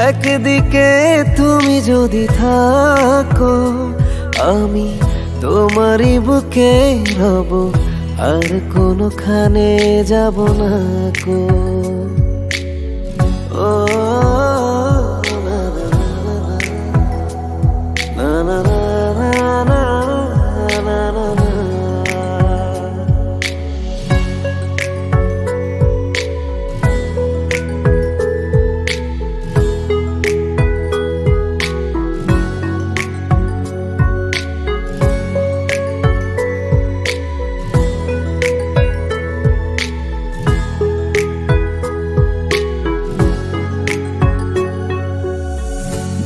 একদিকে তুমি যদি থাকো আমি তোমারই বুকে রব আর কোনোখানে যাব না কো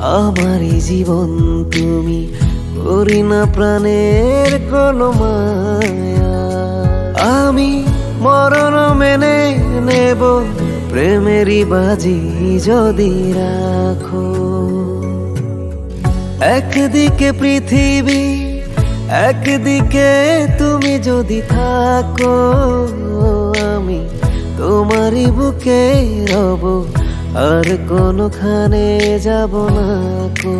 আমারই জীবন তুমি করি না প্রাণের কোনো মায়া। আমি মরণ মেনে নেব, প্রেমেরই বাজি যদি রাখো। একদিকে পৃথিবী, একদিকে তুমি যদি থাকো, আমি তোমারই বুকে রব। আর কোনোখানে যাব না কো।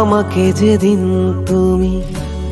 আমাকে যেদিন তুমি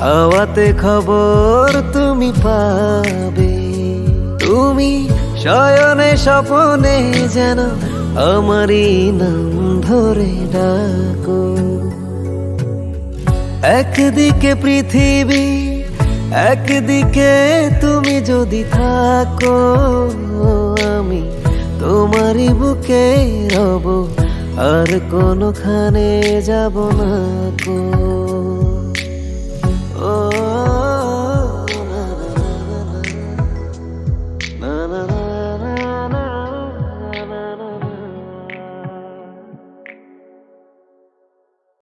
হাওয়াতে খবর তুমি পাবে। তুমি শয়নে স্বপনে যেন আমারই নাম ধরে ডাকো। একদিকে পৃথিবী, একদিকে তুমি যদি থাকো, আমি তোমারই বুকে রব, আর কোনোখানে যাব না কো।